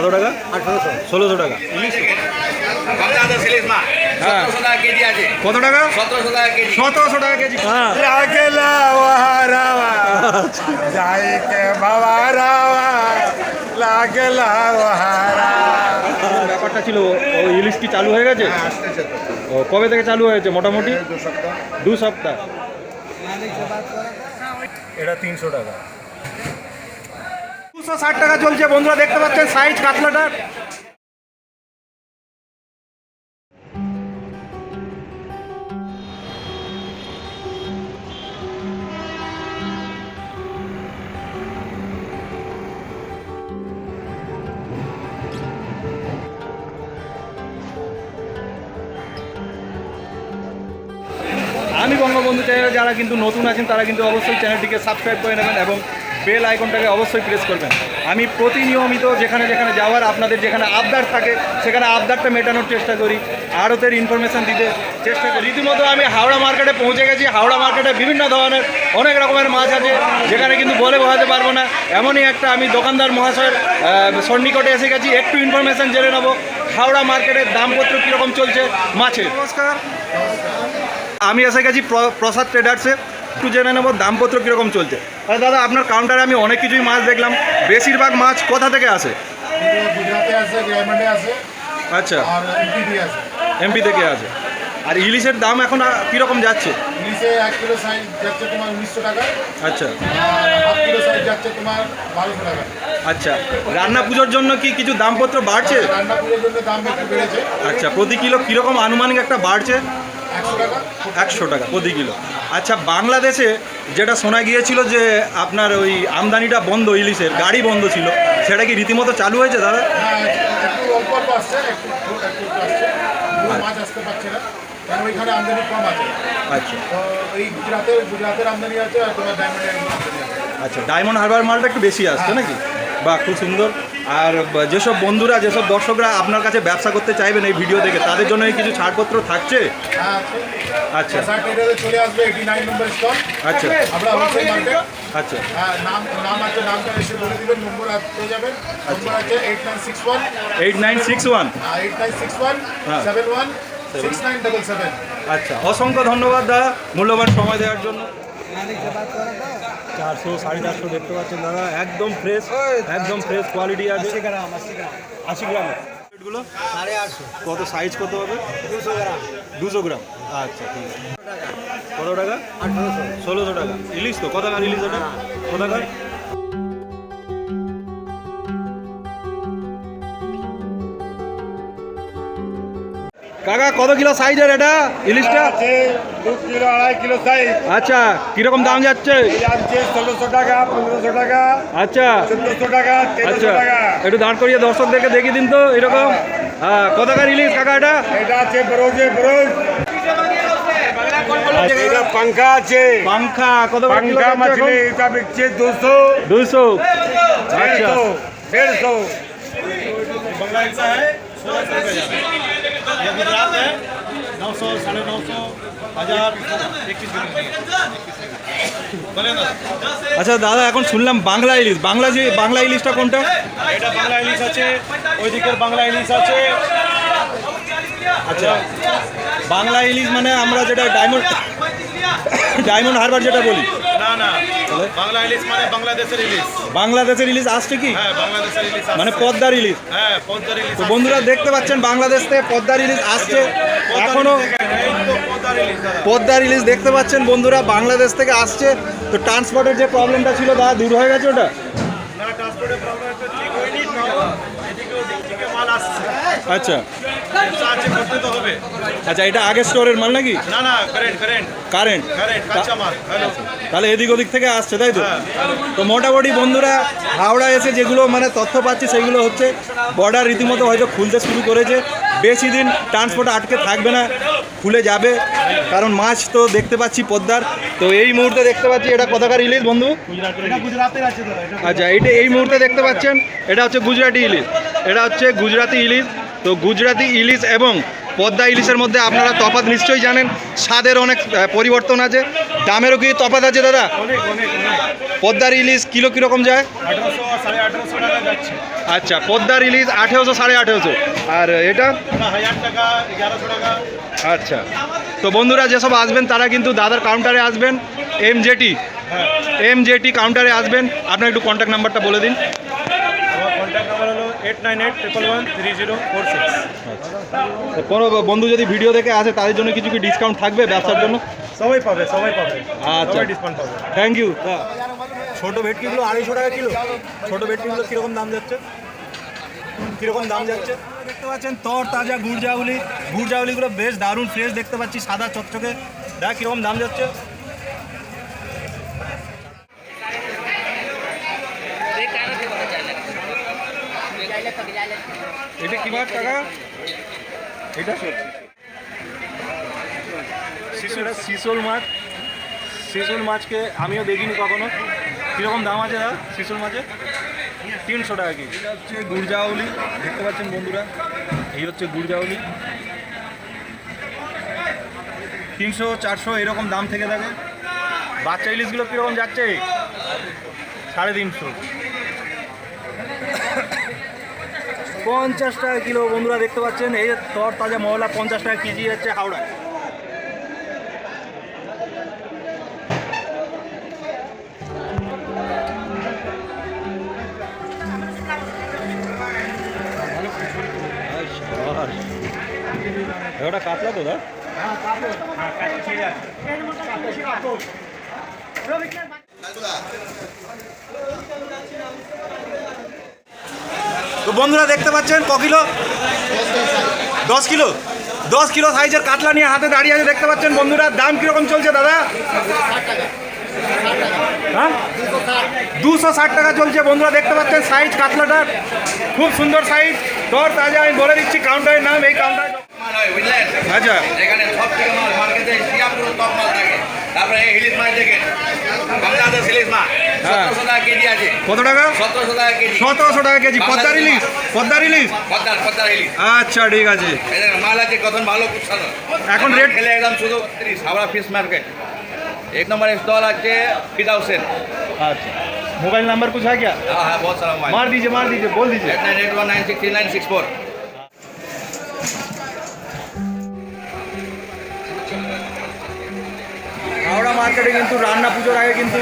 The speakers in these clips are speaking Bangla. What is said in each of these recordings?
কত টাকা? আঠারোশো ষোলোশো টাকা। হ্যাঁ। কত টাকা? সতেরোশো টাকা কেজি। হ্যাঁ। ব্যাপারটা ছিল ইলিশ কি চালু হয়ে গেছে? ও কবে থেকে চালু হয়েছে মোটামুটি? দু সপ্তাহ। দু সপ্তাহ। এটা তিনশো টাকা। দুশো ষাট টাকা চলছে। বন্ধুরা দেখতে পাচ্ছেন সাইজ কাতলাটা। আমি বঙ্গবন্ধু চ্যানেলে যারা কিন্তু নতুন আছেন, তারা কিন্তু অবশ্যই চ্যানেলটিকে সাবস্ক্রাইব করে নেবেন এবং বেল আইকনটাকে অবশ্যই প্রেস করবেন। আমি প্রতিনিয়মিত যেখানে যেখানে যাওয়ার আপনাদের যেখানে আবদার থাকে সেখানে আবদারটা মেটানোর চেষ্টা করি আড়তের ইনফরমেশান দিতে চেষ্টা করি। রীতিমতো আমি হাওড়া মার্কেটে পৌঁছে গেছি হাওড়া মার্কেটে বিভিন্ন ধরনের অনেক রকমের মাছ আছে যেখানে কিন্তু বলে বোঝাতে পারব না। এমনই একটা আমি দোকানদার মহাশয়ের সন্নিকটে এসে গেছি একটু ইনফরমেশান জেনে নেব হাওড়া মার্কেটের দামপত্র কীরকম চলছে মাছের। নমস্কার। আমি এসে গেছি প্র- প্রসাদ ট্রেডার্সে একটু জেনে নেব দামপত্র কীরকম চলছে। আরে দাদা আপনার কাউন্টারে আমি অনেক কিছুই মাছ দেখলাম। বেশিরভাগ মাছ কোথা থেকে আসে? গুজরাটে আছে আছে আচ্ছা। আর আছে এমপি থেকে আসে। আর ইলিশের দাম এখন কীরকম যাচ্ছে? নিচে এক কিলো সাইজ যাচ্ছে তোমার উনিশশো টাকা। আচ্ছা। হাফ কিলো সাইজ যাচ্ছে তোমার বারোশো টাকা। আচ্ছা। রান্না পুজোর জন্য কি কিছু দামপত্র বাড়ছে? রান্না পুজোর জন্য দাম একটু বেড়েছে। আচ্ছা প্রতি কিলো কীরকম আনুমানিক একটা বাড়ছে? একশো টাকা। একশো টাকা প্রতি কিলো। আচ্ছা বাংলাদেশে যেটা শোনা গিয়েছিল যে আপনার ওই আমদানিটা বন্ধ ইলিশের গাড়ি বন্ধ ছিল সেটা কি রীতিমতো চালু হয়েছে দাদা? ওইখানে আমদানি কম আছে আচ্ছা এই গুজরাতের গুজরাতের আমদানি আছে আর তোমার ডায়মন্ডের আচ্ছা ডায়মন্ড হারবার মালটা একটু বেশি আসছে নাকি? বাহ খুব সুন্দর। আর যেসব বন্ধুরা যেসব দর্শকরা আপনার কাছে ব্যবসা করতে চাইবেন এই ভিডিও দেখে তাদের জন্য কিছু ছাড়পত্র থাকছে? হ্যাঁ আচ্ছা। চলে আসবে নম্বর আচ্ছা। আমরা হোলসেল মার্কেট আচ্ছা। হ্যাঁ নাম নাম আছে নামটা এসে বলে দিবেন নম্বর পেয়ে যাবেন। নম্বর আছে eight nine six one eight nine six one eight nine six one হ্যাঁ। Seven one six nine double seven আচ্ছা অসংখ্য ধন্যবাদ দাদা। মূল্যবান সময় দেওয়ার জন্য। চারশো সাড়ে চারশো দেখতে পাচ্ছেন দাদা। একদম ফ্রেশ একদম ফ্রেশ কোয়ালিটি আছে। আশি গ্রাম এগুলো সাড়ে আটশো। কত সাইজ কত হবে? দুশো গ্রাম। দুশো গ্রাম। আচ্ছা ঠিক আছে। কত টাকা? ষোলোশো টাকা। ইলিশ তো? কত টাকা ইলিশ ওটা কত টাকা? কাকা কত কিলো সাইজের এটা? ইলিশটা? কিলো আড়াই কিলো সাইজ আচ্ছা কীরকম দাম যাচ্ছে? যাচ্ছে ষোলোশো টাকা পনেরোশো টাকা। আচ্ছা। চোদ্দোশো টাকা আচ্ছা। তেরোশো টাকা। একটু দাঁড় করিয়ে দর্শকদেরকে দেখিয়ে দিন তো এরকম। হ্যাঁ কত টাকা ইলিশ কাকা এটা? এটা আছে ব্রোজে ব্রোজ এটা পাঙ্খা আছে। পাংখা কত পাঙ্খা মাছলি? এটা বিকছে দুশো। দুইশো আচ্ছা। দেড়শো আচ্ছা দাদা এখন শুনলাম বাংলা ইলিশ। বাংলা যে বাংলা ইলিশটা কোনটা? এটা বাংলা ইলিশ আছে ওই দিকের বাংলা ইলিশ আছে। আচ্ছা বাংলা ইলিশ মানে আমরা যেটা ডায়মন্ড ডায়মন্ড হারবার যেটা বলি। না না। বাংলা ইলিশ মানে বাংলাদেশের ইলিশ বাংলাদেশের ইলিশ আসছে কি? হ্যাঁ বাংলাদেশের ইলিশ মানে পদ্মার ইলিশ হ্যাঁ পদ্মার ইলিশ তো বন্ধুরা দেখতে পাচ্ছেন বাংলাদেশ থেকে পদ্মার ইলিশ আসছে। এখনও পদ্মার ইলিশ ইলিশ দেখতে পাচ্ছেন বন্ধুরা বাংলাদেশ থেকে আসছে। তো ট্রান্সপোর্টের যে প্রবলেমটা ছিল দাদা দূর হয়ে গেছে ওটা? আচ্ছা। ব্যবসা আছে করতে তো হবে। আচ্ছা এটা আগের স্টোরের মাল নাকি? না না কারেন্ট কারেন্ট কারেন্ট কারেন্ট কাঁচা মাল তাহলে এদিক ওদিক থেকে আসছে তাই তো? তো মোটামুটি বন্ধুরা হাওড়া এসে যেগুলো মানে তথ্য পাচ্ছি সেগুলো হচ্ছে বর্ডার রীতিমতো হয়তো খুলতে শুরু করেছে। বেশি দিন ট্রান্সপোর্ট আটকে থাকবে না খুলে যাবে। কারণ মাছ তো দেখতে পাচ্ছি পদ্মার। তো এই মুহূর্তে দেখতে পাচ্ছি এটা কতকার ইলিশ বন্ধু? দাদা এটা আচ্ছা এই মুহূর্তে দেখতে পাচ্ছেন এটা হচ্ছে গুজরাটি ইলিশ। এটা হচ্ছে গুজরাটি ইলিশ। তো গুজরাটি ইলিশ এবং পদ্মা ইলিশের মধ্যে আপনারা তফাত নিশ্চয়ই জানেন। স্বাদের অনেক পরিবর্তন আছে। দামেরও কি তফাত আছে দাদা? পদ্মার ইলিশ কিলো কীরকম যায়? আচ্ছা পদ্মার ইলিশ আঠেরোশো সাড়ে আঠেরোশো। আর এটা? আচ্ছা। তো বন্ধুরা, যেসব আসবেন, তারা কিন্তু দাদার কাউন্টারে আসবেন। এম জেটি এম জেটি কাউন্টারে আসবেন। আপনার একটু কন্ট্যাক্ট নাম্বারটা বলে দিন আমার কন্ট্যাক্ট নাম্বার হলো eight nine eight triple one three zero four six কোনো বন্ধু যদি ভিডিও দেখে আসে তাদের জন্য কিছু কি ডিসকাউন্ট থাকবে ব্যবসার জন্য? সবাই পাবে সবাই পাবে। আচ্ছা। সবাই ডিসকাউন্ট পাবে। থ্যাংক ইউ ছোট ভেটকিগুলো আড়াইশো টাকা কিলো। ছোট ভেটকিগুলো কীরকম দাম যাচ্ছে? কীরকম দাম যাচ্ছে? দেখতে পাচ্ছেন তর তাজা গুড় জাউলি। গুড় জাউলিগুলো বেশ দারুণ ফ্রেশ দেখতে পাচ্ছি সাদা চকচকে। দেখ কীরকম দাম যাচ্ছে। এটা কি মাছ টাকা এটা? শিশুরা শিশোল মাছ। শিশুল মাছকে আমিও দেখিনি কখনো। কীরকম দাম আছে দাদা শিশুল মাছের? তিনশো টাকা কেজি। এটা হচ্ছে গুড়জাউলি দেখতে পাচ্ছেন বন্ধুরা। এই হচ্ছে গুড়জাউলি তিনশো চারশো এরকম দাম থেকে থাকে। বাচ্চা ইলিশগুলো কীরকম যাচ্ছে? সাড়ে তিনশো। পঞ্চাশ টাকা কিলো বন্ধুরা দেখতে পাচ্ছেন এই যে তর তাজা মহলা পঞ্চাশ টাকা কেজি যাচ্ছে হাওড়ায়। ওটা কাতলা তো দা? তো বন্ধুরা দেখতে পাচ্ছেন ক কিলো? দশ কিলো? দশ কিলো সাইজের কাতলা নিয়ে হাতে দাঁড়িয়ে আছে দেখতে পাচ্ছেন বন্ধুরা দাম কীরকম চলছে দাদা? হ্যাঁ? দুশো ষাট টাকা চলছে বন্ধুরা দেখতে পাচ্ছেন সাইজ কাতলাটার খুব সুন্দর সাইজ। তোর তাজা আমি বলে দিচ্ছি কাউন্টারের নাম এই কাউন্টার আচ্ছা। এখানে সব থেকে মাল মার্কেটে টপ মাল থাকে। তারপরে এই ইলিশ মাছ দেখেন বাংলাদেশ ইলিশ মাছ হ্যাঁ। সতেরোশো টাকা কেজি আছে কত টাকা সতেরোশো টাকা কেজি সতেরোশো টাকা কেজি পদ্মার ইলিশ পদ্মার ইলিশ পদ্মার পদ্মার ইলিশ আচ্ছা ঠিক আছে এদের মাল আছে কত ভালো খুব ভালো এখন রেট খেলে একদম শুধু তিরিশ হাওড়া ফিশ মার্কেট এক নম্বর স্টল আছে ফিদাউস সেন अच्छा मोबाइल नंबर कुछ है क्या हाँ हाँ बहुत सारा मोबाइल मार दीजिए मार दीजिए बोल दीजिए eight nine eight one nine six three nine six four Howrah মার্কেটে কিন্তু রান্না পুজোর আগে কিন্তু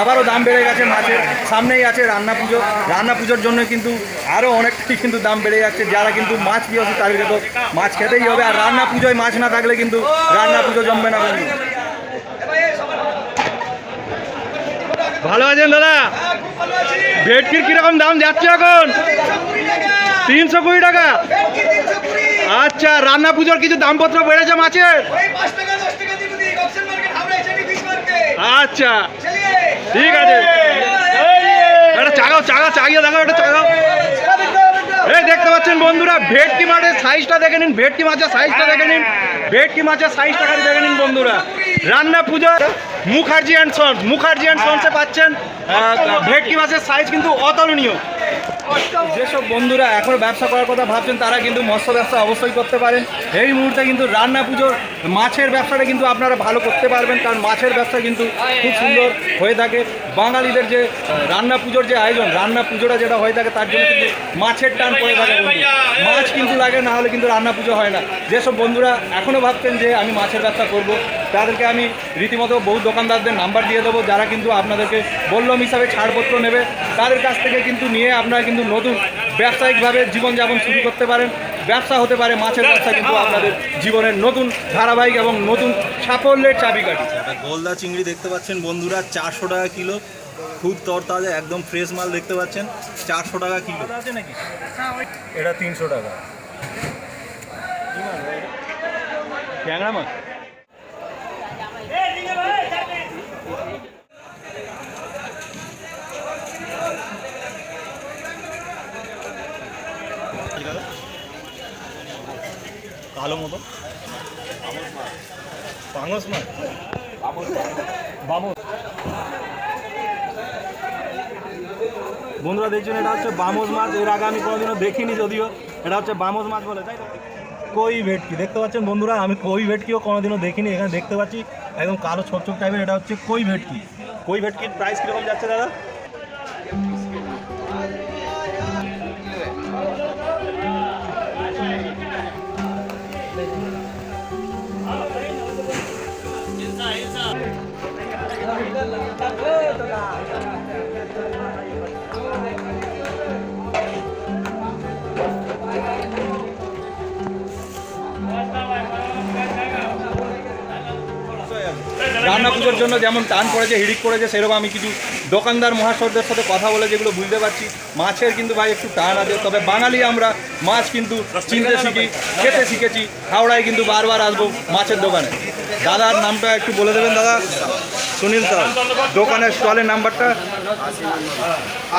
আবারও দাম বেড়ে গেছে মাছের সামনেই আছে রান্না পুজো। রান্না পুজোর জন্য কিন্তু আরও অনেকটাই কিন্তু দাম বেড়ে যাচ্ছে। যারা কিন্তু মাছ প্রিয় তাদেরকে তো মাছ খেতেই হবে। আর রান্না পুজোয় মাছ না থাকলে কিন্তু রান্না পুজো জমবে না বন্ধু। ভালো আছেন দাদা? ভেটকির কীরকম দাম যাচ্ছে এখন? তিনশো কুড়ি টাকা। আচ্ছা রান্না পুজোর কিছু দামপত্র বেড়েছে মাছের? আচ্ছা। ঠিক আছে। একটা চাগাও চাগা চাগিয়ে দেখাও, একটা চাগাও। এই দেখতে পাচ্ছেন বন্ধুরা, ভেটকি মাছের সাইজটা দেখে নিন, ভেটকি মাছের সাইজটা দেখে নিন, ভেটকি মাছের সাইজটা দেখে নিন বন্ধুরা। রান্না পূজা, Mukherjee and sons Mukherjee and সন্সে পাচ্ছেন ভেটকি মাছের সাইজ কিন্তু অতুলনীয়। যেসব বন্ধুরা এখনও ব্যবসা করার কথা ভাবছেন, তারা কিন্তু মৎস্য ব্যবসা অবশ্যই করতে পারেন। এই মুহূর্তে কিন্তু রান্না পুজোর মাছের ব্যবসাটা কিন্তু আপনারা ভালো করতে পারবেন, কারণ মাছের ব্যবসা কিন্তু খুব সুন্দর হয়ে থাকে। বাঙালিদের যে রান্না পুজোর যে আয়োজন, রান্না পুজোটা যেটা হয়ে থাকে, তার জন্য কিন্তু মাছের টান পড়ে থাকে মাছ কিন্তু লাগে, না হলে কিন্তু রান্না পুজো হয় না। যেসব বন্ধুরা এখনও ভাবছেন যে, আমি মাছের ব্যবসা করব তাদেরকে আমি রীতিমতো বহু দোকানদারদের নাম্বার দিয়ে দেবো যারা কিন্তু আপনাদেরকে বললম হিসাবে ছাড়পত্র নেবে। তাদের কাছ থেকে কিন্তু নিয়ে আপনারা কিন্তু নতুন ব্যবসায়িকভাবে জীবনযাপন শুরু করতে পারেন। ব্যবসা হতে পারে মাছের ব্যবসা কিন্তু আপনাদের জীবনের নতুন ধারাবাহিক এবং নতুন সাফল্যের চাবিকাঠি। গলদা চিংড়ি দেখতে পাচ্ছেন বন্ধুরা চারশো টাকা কিলো। খুব তরতাজা একদম ফ্রেশ মাল দেখতে পাচ্ছেন চারশো টাকা কিলো। আছে নাকি এটা তিনশো টাকা। ট্যাংরা মাছ? কালো? মতো পাঙস মাছ বামস। বন্ধুরা দেখছেন এটা হচ্ছে বামস মাছ। এর আগে আমি কোনোদিনও দেখিনি যদিও। এটা হচ্ছে বামস মাছ বলে তাই কই ভেটকি? দেখতে পাচ্ছেন বন্ধুরা আমি কই ভেটকিও কোনোদিনও দেখিনি। এখানে দেখতে পাচ্ছি একদম কালো ছোপ ছোপ টাইপের এটা হচ্ছে কই ভেটকি? কই ভেটকির প্রাইস কীরকম যাচ্ছে দাদা? পুজোর জন্য যেমন টান পড়েছে হিড়িক পড়েছে সেরকম আমি কিছু দোকানদার মহাশয়দের সাথে কথা বলে যেগুলো বুঝতে পারছি। মাছের কিন্তু ভাই একটু টান আছে তবে বাঙালি আমরা মাছ কিন্তু চিনতে শিখি খেতে শিখেছি। হাওড়ায় কিন্তু বারবার আসব মাছের দোকানে। দাদার নামটা একটু বলে দেবেন দাদা? সুনীল স্যার। দোকানের স্টলের নাম্বারটা?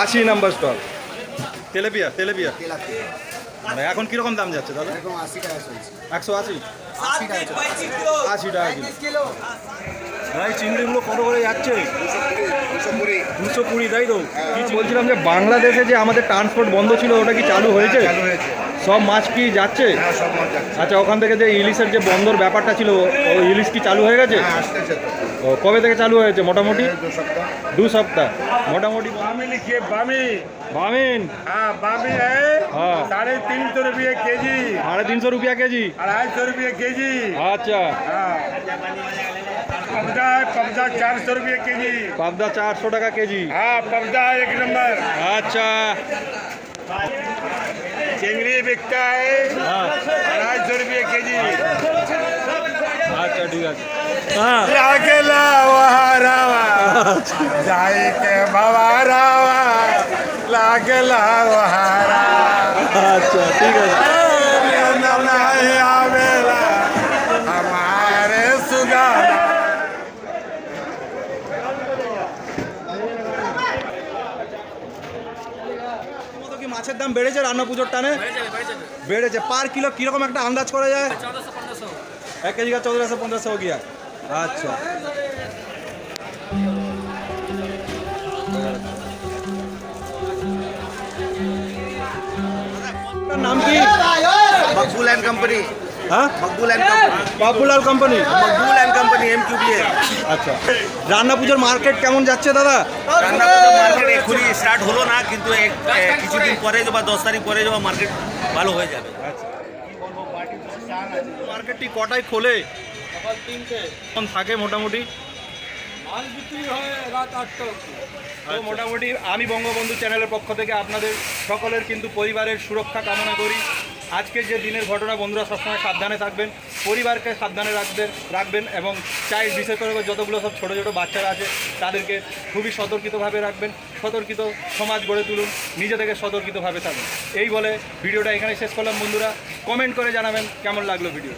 আশি নাম্বার স্টল। Tilapia tilapia. মানে এখন কীরকম দাম যাচ্ছে দাদা? একশো আশি? আশি টাকা কিলো। কত করে যাচ্ছে? দুশো কুড়ি তাই তো? বলছিলাম যে বাংলাদেশে যে আমাদের ট্রান্সপোর্ট বন্ধ ছিল ওটা কি চালু হয়েছে? সব মাছ কি যাচ্ছে? আচ্ছা ওখান থেকে যে ইলিশের যে বন্দর ব্যাপারটা ছিল ও ইলিশ কি চালু হয়ে গেছে? ও কবে থেকে চালু হয়েছে মোটামুটি? দু সপ্তাহ। মোটামুটি হ্যাঁ, হ্যাঁ। সাড়ে তিনশো রুপিয়া কেজি। সাড়ে তিনশো রুপিয়া কেজি। কেজি। আচ্ছা। হ্যাঁ। पबदा है पबदा चार सौ रुपये के जी पबदा चार सौ टका के जी हाँ पबदा एक नंबर। अच्छा। चिंगड़ी बिकता है हाँ। अढ़ाई सौ रुपये के जी अच्छा ठीक है। हाँ। लागे लावा रावा जाए के बाबा रावा लागे लावा अच्छा ठीक है हाँ, মাছের দাম বেড়েছে রান্না পুজোর টানে। বেড়েছে পার কিলো কীরকম একটা আন্দাজ করা যায়? এক কেজি গা চৌদ্দশো পনেরোশো গিয়া। আচ্ছা। নাম কি? Babul and company. হ্যাঁ? Maqbool and company. বাবুল আচ্ছা। রান্না পুজোর মার্কেট কেমন যাচ্ছে দাদা? রান্না পুজোর মার্কেট এখনই স্টার্ট হলো না কিন্তু কিছুদিন পরে যাবা দশ তারিখ পরে যাবা মার্কেট ভালো হয়ে যাবে। আচ্ছা। মার্কেটটি কটায় খোলে? সকাল তিনটে থাকে মোটামুটি। মাল বিক্রি হয় রাত আটটা তো মোটামুটি আমি বঙ্গবন্ধু চ্যানেলের পক্ষ থেকে আপনাদের সকলের কিন্তু পরিবারের সুরক্ষা কামনা করি। আজকের যে দিনের ঘটনা বন্ধুরা সবসময় সাবধানে থাকবেন। পরিবারকে সাবধানে রাখবেন রাখবেন এবং চাইল্ড বিশেষ করে যতগুলো সব ছোটো ছোটো বাচ্চারা আছে, তাদেরকে খুবই সতর্কিতভাবে রাখবেন, সতর্কিত সমাজ গড়ে তুলুন, নিজে থেকে সতর্কিতভাবে থাকুন। এই বলে ভিডিওটা এখানে শেষ করলাম। বন্ধুরা কমেন্ট করে জানাবেন কেমন লাগল ভিডিও।